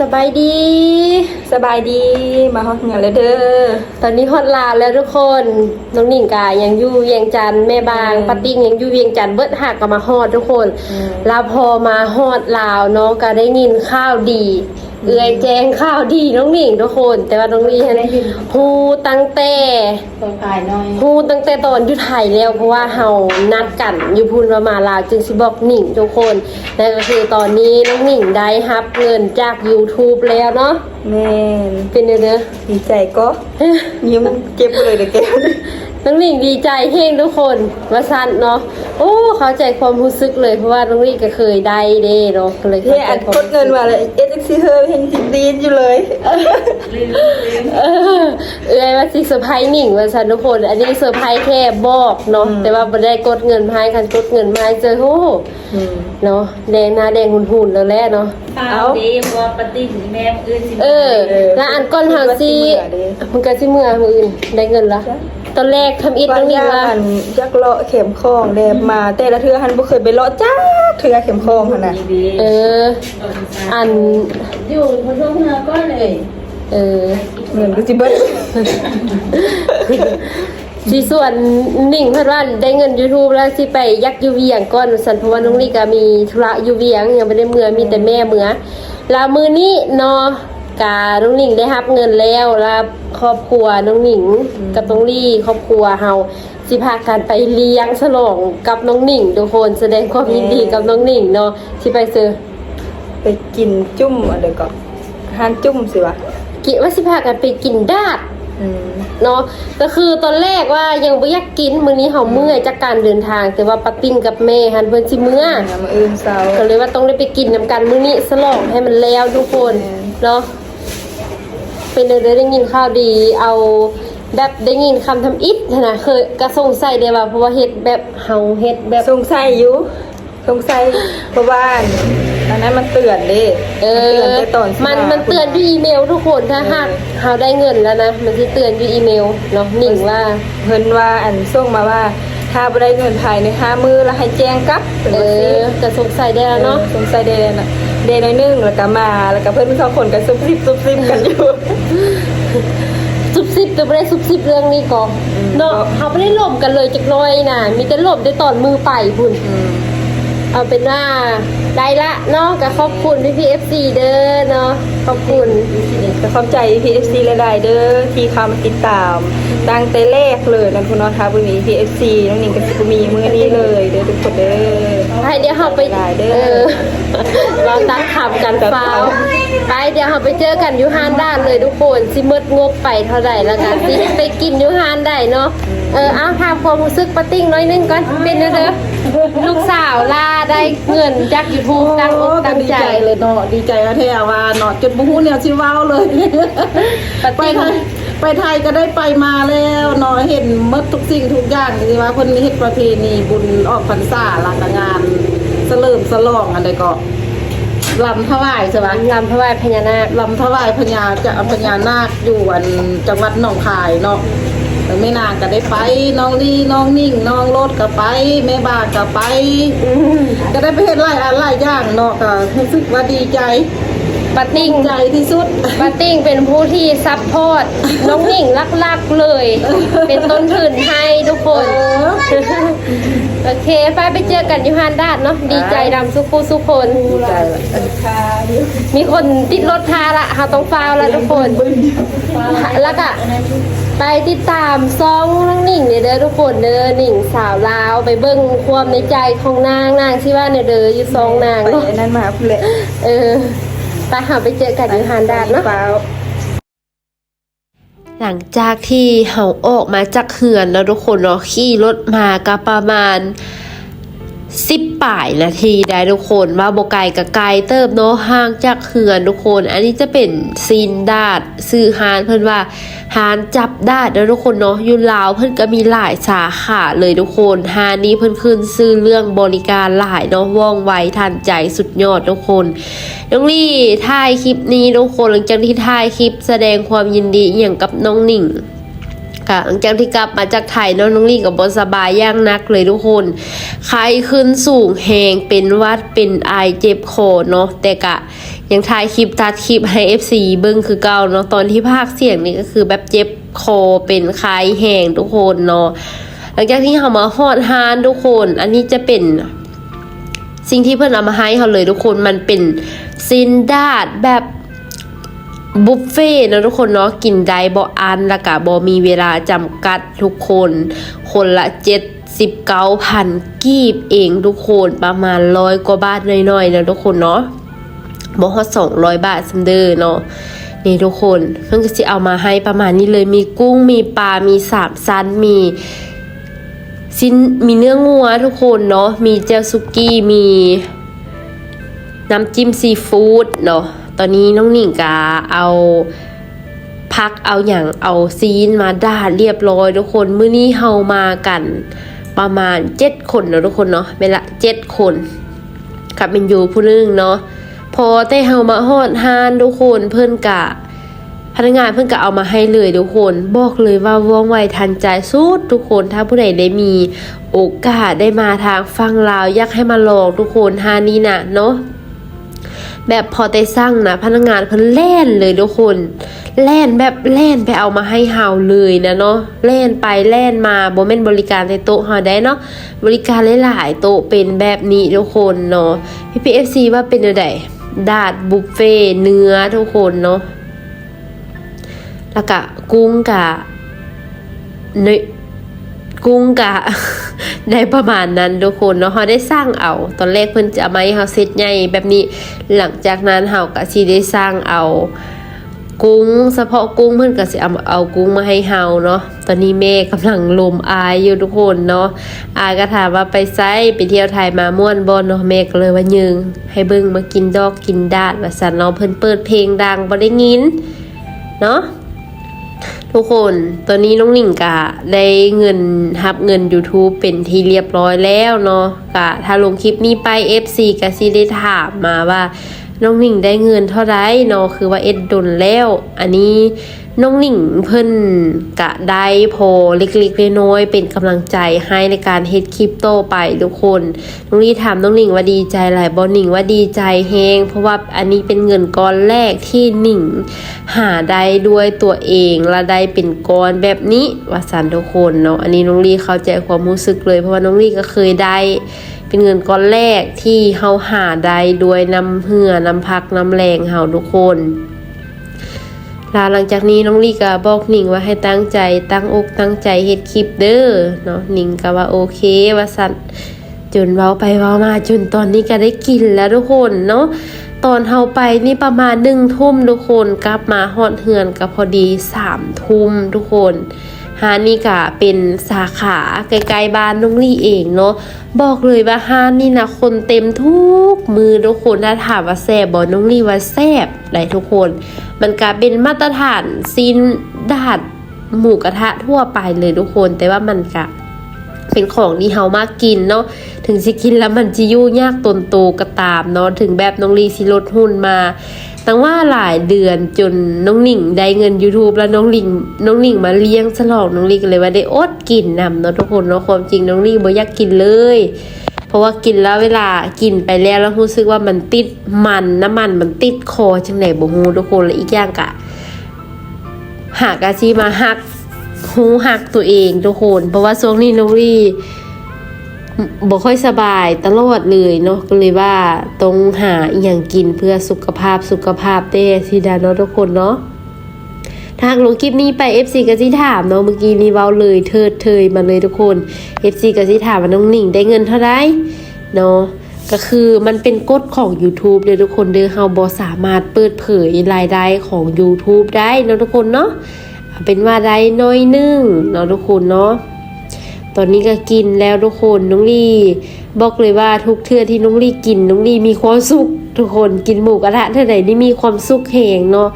สบายดี สบายดีมาฮอดเหงาเลยเด้อตอนนี้ฮอดลาวแล้วทุกคนน้องหนิงกายังอยู่เวียงจันทน์แม่บางอืมปาติ้งยังอยู่เวียงจันทน์เบิดหักก็มาฮอดทุกคนอืมแล้วพอมาฮอดลาวเนาะก็ได้ยินข้าวดีเอื้อยแจ้งข้าวดีน้องหนิงทุกคน แต่ว่าน้องหนิงฮู้ตั้งแต่ตัวกายน้อยฮู้ตั้งแต่ตอนอยู่ไทยแล้วเพราะว่าเฮานัดกันอยู่พูนว่ามาลาวจึงสิบอกหนิงทุกคนนั่นก็คือตอนนี้น้องหนิงได้รับเงินจาก YouTube แล้วเนาะแม่นเป็นเด้อเด้อดีใจก็ยิ้มเจ็บเลยเด้อแก น้องหนิงดีใจเฮงทุกคนว่าสั้นเนาะโอ้เข้าใจความรู้สึกเลยเพราะว่าน้องหนิงก็เคยได้เด้เนาะก็เลยเฮ้ยอัดกดเงินมาเลยเอสซีเฮอร์เห็นจิตดีอยู่เลย เออเอ้ยว่าสิเซอร์ไพรส์หนิงว่าสั้นทุกคน อันนี้เซอร์ไพรส์แค่บอกเนาะแต่ว่าบ่ได้กดเงินมาให้คันกดเงินมาให้เจอโอ้อืมเนาะแดงหน้าแดงหุ่นๆแล้วแหละเนาะเอาดีว่าปฏิทินแม่อื่นสิเออ แล้วอันก้อนเฮาสิมันก็สิเมื่อมื้ออื่นได้เงินละ ตอนแรกทำอิดบาน้องงหนิองย่างว่าอันจักเลาะเข็มคองแดบมาแต่ละเทือหันบ่เคยไปเลาะจ้าเทือเข็มคองหั่นน่ะดีเออ อันอยู่พอช่วงเธอก็เลย เออเงินก็สิเบิดสิส่วนหนิ่งเพิ่นว่าได้เงิน YouTube แล้วสิไปยักอยู่เวียงก่อนสันเพราะว่าน้องนี่ก็มีธุระอยู่เวียงยังไม่ได้เมือมีแต่แม่เมือแล้วมือนี้เนาะ กาน้องหนิงได้รับเงินแล้วแล้วครอบครัวน้องหนิงกับน้องลี่ครอบครัวเฮาสิพากันไปเลี้ยงฉลองกับน้องหนิงทุกคนแสดงความยินดีกับน้องหนิงเนาะที่ไปซื้อไปกินจุ่มอันเดี๋ยวก็อาหารจุ่มสิวะกิว่าสิพากันไปกินดาดอืมเนาะก็คือตอนแรกว่ายังบ่อยากกินมื้อนี้เฮาเมื่อยจากการเดินทาง แต่ว่าปาติ้งกับแม่หันเพิ่นสิเมื่องามอื่นเศร้าก็เลยว่าต้องได้ไปกินนํกันมื้อนี้สลองให้มันแล้วทุกคนอืมเนาะ เป็นเด้อได้ยินข่าวดี เอาแบบได้ยินคำทำอิฐนะเคยก็สงสัยได้ว่าเพราะว่าเฮ็ดแบบเฮาเฮ็ดแบบ สงสัยอยู่สงสัยเพราะว่าอันนั้นมันเตือนเด้เออ มันเตือนแต่ตอนสิมันามันเตือนด้วยอีเมลทุกคนถ้าหากเฮาได้เงินแล้วนะ มันสิเตือนด้วยอีเมลเนาะหนิงว่า เพิ่นว่าอันส่งมาว่า ถ้าบ่ได้เงินภายในห้ามือแล้วให้แจ้งกลับเป็นเอว่าสิ อก็สงสัยได้แล้วเนาะ สงสัยเดนน่ะ เดนหน่อยหนึงแล้วก็มาแล้วก็เพื่อนสองคนก็ซุบซิบซุบซิบกันอยู่ ซุบซิบแต่ไม่ได้ซุบซิบเรื่องนี้ก่อนเนาะเขาไม่ได้หลบกันเลยจักหน้อยนะมีแต่หลบได้ตอนมือไปพุ่น อืม เอาเป็นว่าได้ละเนาะก็ขอบคุณพี่พีเอฟซีเด้อเนาะขอบคุณก็เข้าใจ PFC หลายๆเด้อที่เข้ามาติดตามตั้งแต่แรกเลยนั่นคุณน้องทาบุญมี PFC น้องหนิงกับสิบมีมื้อนี้เลยเด้อทุกคนเด้อไปเดี๋ยวเราไปได้เด้อเออเราตั้งขับกันฟ้าวไปเดี๋ยวเราไปเจอกันอยูฮานด้านเลยทุกคนสิหมดงบไปเท่าไหร่แล้วกันสิไปกินอยูฮานได้เนาะเออเอาทำความรู้สึกปะติ้งน้อยนึงก่อนเป็นเด้อเด้อลูกสาวล่าได้เงินจากยูทูบตั้งอกตั้งดีใจใจเลยเนาะดีใจว่าแท้ว่าเนาะจนบ่ฮู้แนวสิเว้าเลยปะไปติ้งไทยไปไทยก็ได้ไปมาแล้วเนาะเห็นหมดทุกสิ่งทุกอย่างที่ว่าเพิ่นเฮ็ดประเพณีบุญออกพรรษาหลังงานเสลิมสลองอันใดก็ลำถวายใช่ปะลำพระวายพญานาคลำถวายพญาจะพญานาคอยู่อันจังหวัดหนองคายเนาะแล้ว ไม่นานก็ได้ไปน้องลี่น้องนิ่งน้องรถก็ไปแม่บ้านก็ไป ก็ได้ไปเห็นหลายอันหลายอย่างเนาะก็รู้สึกว่าดีใจ ปะติ้งใจที่สุดปาติ้งเป็นผู้ที่ซัพพอร์ตน้องหนิงลักๆเลย เป็นต้นทุนให้ทุกคน โอเคไปไปเจอกันอยูฮานดาดเนาะดีใจดำสุขุสุคนใจละมีคนติดรถพาละเราต้องฟาวแล้วทุกคน แล้วก็ไปติดตามซองน้องหนิงเนี่ยเด้อทุกคนเด้อหนิงสาวลาวไปเบิ่งความในใจของนางนางที่ว่าเนี่ยเด้ออยู่ซองนางไปเนาะอันนั้นมาพุ่นแหละเออ ไปหาไปเจอกันอยูฮานดาดเนาะหลังจากที่เฮาออกมาจากเขื่อนแล้วทุกคนเนาะขี่รถมาก็ประมาณ สิบป่ายนาทีได้ทุกคนว่าโบไกกับไกเติบเนาะห่างจากเขื่อนทุกคน อันนี้จะเป็นซีนดาดซื้อฮานเพิ่อนว่าฮานจับดาดแล้วทุกคนเนาะอยู่ลาวเพิ่อนก็มีหลายสาขาเลยทุกคนฮานนี้เพิ่อนขึ้นซื้อเรื่องบริการหลายเนาะว่องไวทันใจสุดยอดทุกคนน้องลี่ถ่ายคลิปนี้ทุกคนหลังจากที่ถ่ายคลิปแสดงความยินดีอย่างกับน้องหนิง กะหลังจากที่กลับมาจากไทยเนาะน้องลี่กับบสบายย่างนักเลยทุกคนไข้ขึ้นสูงแหงเป็นวัดเป็นไอเจ็บคอเนาะแต่กะยังถ่ายคลิปตัดคลิปให้ FC เบิ่งคือเก่าเนาะตอนที่ภาคเสียงนี่ก็คือแบบเจ็บคอเป็นไข้แหงทุกคนเนาะหลังจากที่เขามาฮอดฮานทุกคน อันนี้จะเป็นสิ่งที่เพื่อนเอามาให้เขาเลยทุกคนมันเป็นซินดาดแบบ บุฟเฟ่ต์นะทุกคนเนาะกินได้บ่อันล้วก็บ่มีเวลาจำกัดทุกคน คนละเจ็ดสิบเก้าพันกีบเองทุกคนประมาณร้อยกว่าบาทหน่อยๆนะทุกคนเนาะบ่ฮอดสองร้อยบาทซัมเดอร์เนาะนี่ทุกคนเพิ่งก็สิเอามาให้ประมาณนี้เลยมีกุ้งมีปลา มีสามชั้นมีซินมีเนื้องัวทุกคนเนาะมีเจลซุกี้มีน้ำจิ้มซีฟู้ดเนาะ ตอนนี้น้องหนิงกาเอาพักเอาอย่างเอาซีนมาดาดเรียบร้อยทุกคนมื้อนี้เฮามากัน ประมาณเจ็ดคนเนาะทุกคนเนาะเป็นละเจ็ดคนกับเป็นอยู่ผู้นึงเนาะพอแต่เฮามาฮอดฮานทุกคนเพิ่อนกะพนักงานเพิ่งก็เอามาให้เลยทุกคน บอกเลยว่าว่องไวทันใจสุดทุกคนถ้าผู้ใดได้มีโอกาสได้มาทางฟังลาวอยากให้มาลองทุกคนฮานี้นะเนาะ แบบพอได้สั่งนะพนักงานเพิ่นแล่นเลยทุกคนแล่นแบบแล่นไปเอามาให้เฮาเลยนะเนาะแล่นไปแล่นมาบ่แม่นบริการในโต๊ะเฮาได้เนาะบริการหลายๆโต๊ะเป็นแบบนี้ทุกคนเนาะพี่พีเอฟซีว่าเป็นจังไดดาดบุฟเฟ่เนื้อทุกคนเนาะแล้วก็กุ้งกะเนย กุ้งกะ ได้ประมาณนั้นทุกคนเนาะเขาได้สร้างเอา ตอนแรกเพิ่นจะเอามาให้เขาเซตใหญ่แบบนี้ หลังจากนั้นเฮาก็สิได้สร้างเอา กุ้งเฉพาะกุ้งเพิ่นก็สิเอาเอากุ้งมาให้เฮาเนาะ ตอนนี้แม่กำลังลมอายอยู่ทุกคนเนาะ อายก็ถามว่าไปไสไปเที่ยวไทยมาม่วนบ่เนาะแม่ก็เลยว่ายึง ให้เบิ่งมากินดอกกินดาดว่าซั่นเนาะเพิ่นเปิดเพลงดังบ่ได้ยิน เนาะ ทุกคนตอนนี้น้องหนิงกะได้เงินฮับเงิน YouTube เป็นที่เรียบร้อยแล้วเนาะกะถ้าลงคลิปนี้ไป FC กะซีได้ถามมาว่า น้องหนิงได้เงินเท่าไรเนาะคือว่าเอ็ดดนแล้ว อันนี้น้องหนิงเพิ่นกะได้พอเล็กๆน้อยๆเป็นกำลังใจให้ในการเฮ็ดคลิปโตไปทุกคนน้องลี่ถามน้องหนิงว่าดีใจหลายบอหนิงว่าดีใจแฮงเพราะว่าอันนี้เป็นเงินก้อนแรกที่หนิงหาได้ด้วยตัวเองและได้เป็นก้อนแบบนี้ว่าสันทุกคนเนาะอันนี้น้องลี่เข้าใจความรู้สึกเลยเพราะว่าน้องลี่ก็เคยได้ เป็นเงินก้อนแรกที่เฮาหาได้ด้วยน้ำเหือน้ำพักน้ำแรงเฮาทุกคนลหลังจากนี้น้องลีก็บอกหนิงว่าให้ตั้งใจตั้งอกตั้งใจเฮ็ดคลิปเด้อเนาะหนิงก็ว่าโอเคว่าสันจนเว้าไปเว้ามาจนตอนนี้ก็ได้กินแล้วทุกคนเนาะตอนเฮาไปนี่ประมาณหนึ่งทุ่มทุกคนกลับมาฮอดเฮือนก็พอดีสามทุ่มทุกคน ฮานนี่ก็เป็นสาขาใกล้ๆบ้านน้องลี่เองเนาะบอกเลยว่าฮานนี่นะคนเต็มทุกมือทุกคนถ้าถามว่าแซ่บบอน้องลี่ว่าแซ่บได้ทุกคน มันก็เป็นมาตรฐานซีนดาดหมูกระทะทั่วไปเลยทุกคน แต่ว่ามันก็เป็นของที่เฮามากกินเนาะถึงสิกินแล้วมันจะยุ่งยากตนโตก็ตามเนาะถึงแบบน้องลีสิลดหุ่นมา ตั้งว่าหลายเดือนจนน้องหนิงได้เงิน YouTube แล้วน้องหลิงน้องหนิงมาเลี้ยงฉลองน้องหลิงเลยว่าได้อดกินนำเนาะทุกคนเนาะความจริงน้องหลิงบ่อยากกินเลย เพราะว่ากินแล้วเวลากินไปแล้วแล้วรู้สึกว่ามันติดมันน้ำมันมันติดคอจังไหนบ่ฮู้ทุกคนและอีกอย่างกะหากอาชีพมาหักหูหักตัวเองทุกคน เพราะว่าช่วงนี้น้องลี่ บ่ค่อยสบายตลอดเลยเนาะก็เลยว่าต้องหาอหย่างกินเพื่อสุขภาพสุขภาพเต้ทีดาเนาะทุกคนเนาะทางลงคลิปนี้ไป FC ก็สิถามเนาะเมื่อกี้นี้เว้าเลยเทิดเทยมาเลยทุกคน FC ก็สิถามว่าน้องหนิงได้เงินเท่าไหร่เนาะก็คือมันเป็นกฎของ YouTube เลยทุกคนเด้อเฮาบ่สามารถเปิดเผยรายได้ของ YouTube ได้เนาะทุกคนเนาะเป็นว่าได้น้อยหนึงเนาะทุกคนเนาะ ตอนนี้ก็กินแล้วทุกคนน้องลี่บอกเลยว่าทุกเทื่อที่น้องลี่กินน้องลี่มีความสุขทุกคนกินหมูกระทะเท่าไหร่นี่มีความสุขแหงเนาะ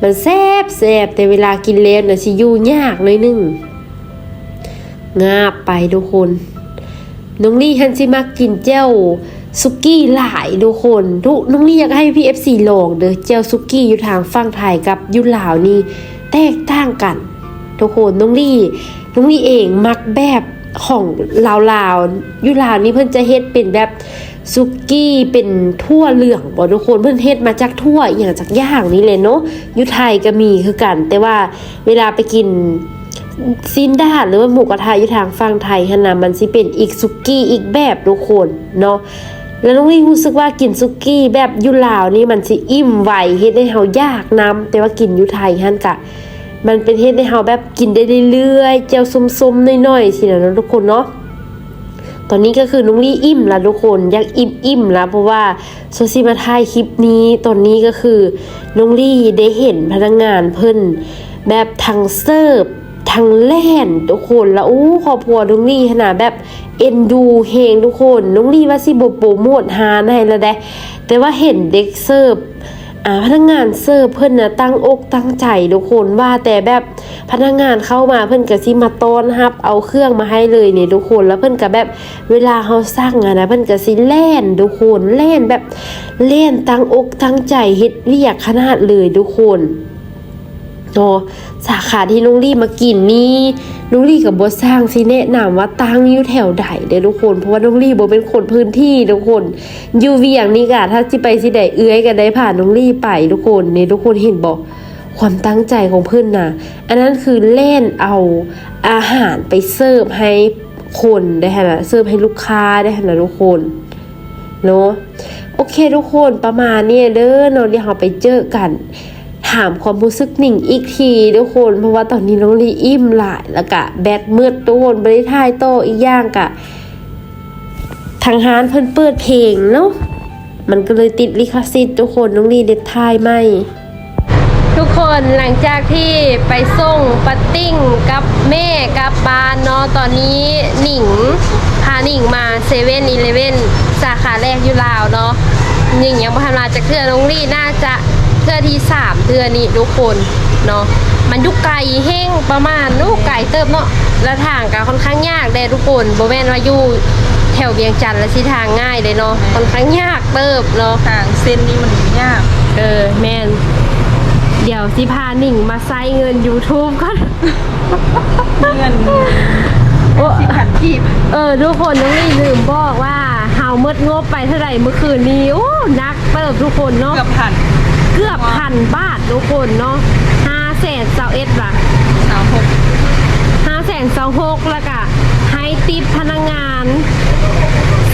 มันแซ่บแซ่บแต่เวลากินแล้วนะสิยู่ยากหน่อยหนึงงาบไปทุกคนน้องลี่ฮันซิมากินเจ้าซุกี้หลายทุกคนทุกน้องลี่อยากให้พี่เอฟซีลองเด้อเจ้าซุกี้อยู่ทางฝั่งไทยกับอยุลาวนี่แตกต่างกัน ทุกคนน้องลี่น้องลี่เองมักแบบ ของลาวๆอยุลาวนี่เพิ่นจะเฮ็ดเป็นแบบซุกี้เป็นทั่วเหลืองบ่ทุกคนเพิ่นเฮ็ดมาจากทั่วอย่างจากอย่างนี้เลยเนาะอยุไทยก็มีคือกัน แต่ว่าเวลาไปกินซินดาดหรือว่าหมูกระทะอยู่ทางฝั่งไทยหั่นน่ะมันสิเป็นอีกซุกี้อีกแบบทุกคนเนาะแล้วน้องลี่รู้สึกว่ากินซุกี้แบบยุลาวนี่มันสิอิ่มไวเฮ็ดให้เฮายากนํแต่ว่ากินอยุไทยหั่นกะ มันเป็นเฮ็ดให้เฮาแบบกินได้เรื่อยๆเจียวซุมๆน้อยๆสินะทุกคนเนาะตอนนี้ก็คือน้องลี่อิ่มล้วทุกคนอยากอิ่มอิ่มๆล้วเพราะว่าโซซีมาถ่ายคลิปนี้ตอนนี้ก็คือน้องลี่ได้เห็นพนักงานเพิ่นแบบทางเสิร์ฟทางแล่นทุกคนแล้วอู้ครอบครัวน้องลี่ขนาดแบบเอ็นดูเฮงทุกคนน้องลี่ว่าสิบโปรโมทหาให้ล้วแดะแต่ว่าเห็นเด็กเสิร์ฟ อ่าพนักงานเสิร์ฟเพิ่อนนะตั้งอกตั้งใจทุกคนว่าแต่แบบพนักงานเข้ามาเพิ่อนก็สิมาต้อนรับ เอาเครื่องมาให้เลยเนี่ยทุกคนแล้วเพิ่อนก็แบบเวลาเฮาสั่งอะนนะเพิ่อนก็สิแล่นทุกคนแล่นแบบแล่นตั้งอกตั้งใจเฮ็ดเวียกขนาดเลยทุกคนเนสาขาที่ลุงลี่มากินนี่ ลุงลี่กับบสร้างสิแนะนำว่าตั้งอยู่แถวใดเด้อทุกคน เพราะว่าลุงลี่บ่เป็นคนพื้นที่ทุกคนอยู่เวียงนี่กะถ้าสิไปสิใดเอื้อยกันได้ผ่านน้องลี่ไปทุกคนนี่ทุกคนเห็นบอกความตั้งใจของเพื่อนนะอันนั้นคือเล่นเอาอาหารไปเสิร์ฟให้คนได้ฮะนะเสิร์ฟให้ลูกค้าได้ฮะนะทุกคนเนาะโอเคทุกคนประมาณนี้เด้อเนาะเดี๋ยวเราไปเจอกัน ถามความรู้สึกหนิงอีกทีทุกคนเพราะว่าตอนนี้น้องลีอิ่มหลายแล้วกะแบตมืดทุกคนไม่ได้ถ่ายโตอีกอย่างกะทางฮานเพิ่นเปิดเพลงเนาะมันก็เลยติดลิขสิทธิ์ทุกคนน้องลีเด็ดทายไม่ทุกคนหลังจากที่ไปส่งปัตติ้งกับแม่กับปานเนาะตอนนี้หนิงพาหนิงมาเซเว่นอีเลเว่นสาขาแรกอยู่ลาวเนาะหนิงยังบ่ทันาจากเทือน้องลีน่าจะ ทือที่สามเทือนี้ทุกคนเนาะมันอยุกไก่แห้งประมาณลูกไก่เติบเนาะและทางก็ค่อนข้างยากเด้ทุกคนบ่แม่นว่าอยู่แถวเวียงจันทร์และสิทางง่ายเลยเนาะค่อนข้างยากเติบเนาะทางเส้นนี้มันยาก เออแมนเดี๋ยวสิพาหนิงมาใส่เงิน YouTube ก่อนเงินโอ้สิบพันกีบเออทุกคนต้องรีลืมบอกว่าเฮาเมดงบไปเท่าไหร่เมื่อคืนนี้โอ้นักเติบทุกคนเนาะเกือบพัน เกือบพันบาททุกคนเนาะห้าแสนเซาเอ็ดบาทสามหกห้าแสนสองหกแล้วก็ให้ติปพนักงาน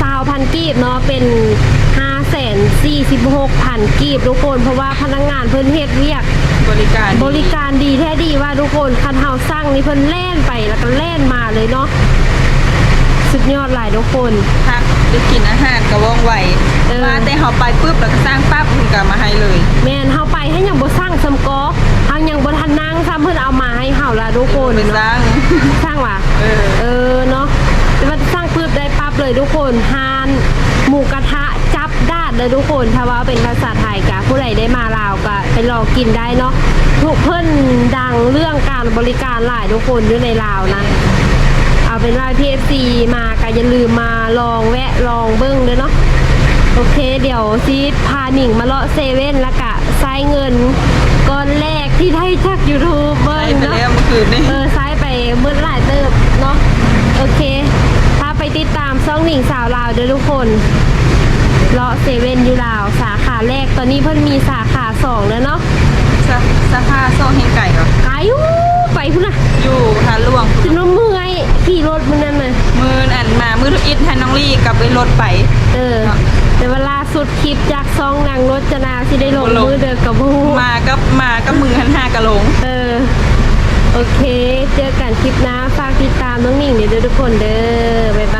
สาวพันกีบเนาะเป็นห้าแสนสี่สิบหกพันกีบทุกคนเพราะว่าพนักงานเพิ่นเฮ็ดเรียกบริการบริการดีแท้ดีว่าทุกคนคันเฮาสร้างนี่เพิ่นแล่นไปแล้วก็แล่นมาเลยเนาะ สุดยอดหลายทุกคนพักได้กินอาหารก็ว่องไวเออมาแต่เฮาไปปุ๊บแล้วก็สร้างปั๊บเพิ่นก็มาให้เลย แม่นเฮาไปให้ยังบ่สร้างซำกอเฮายังบ่ทันนั่งซ้ำเพิ่นเอามาให้เฮาละทุกคนไปสเนาะร้างสร้างว่ะเออเออเนาะแต่ว่าสร้างปุ๊บได้ปั๊บเลยทุกคนฮานหมูกระทะจับดาดเลยทุกคนถ้าว่าเป็นภาษาไทยกะผู้ใดได้มาลาวก็ไปลองกินได้เนาะทุกเพิ่นดังเรื่องการบริการหลายทุกคนอยู่ในลาวนะ เอาเป็นว่า PFC มาก็อย่าลืมมาลองแวะลองเบิ้งด้วยเนาะโอเค เดี๋ยวซีดพาหนิงมาเลาะเซเว่นแล้วกะใช้เงินก้อนแรกที่ได้จากยูทูบเบิ้ไปงไปเนาะแล้วเมื่อคืนนี่เออซ้ายไปมืดหลายเติบเนาะโอเค ถ้าไปติดตามซ่องหนิงสาวลาวเด้อทุกคนเลาะเซเว่นอยู่ลาวสาขาแรกตอนนี้เพิ่นมีสาขาสองแล้วเนาะสะสภาโซ่เฮงไก่ก็ไกลอู้ไปพุ่นน่ะอยู่ทานล่วงจนว่าเมื่อย ขี่รถมันนั่นน่ะมืออันมามือทุกอิดให้น้องลี่กลับไปรถไป เออ แต่เวลาสุดคลิปจากซองนางรถจนาสิได้ลงบ่ลงมือเดินกับบูมากับมากับมือหันห้ากะลง เออ โอเค เจอกันคลิปหน้าฝากติดตามน้องหนิงเดี๋ยวเด้อทุกคนเด้อบ๊ายบ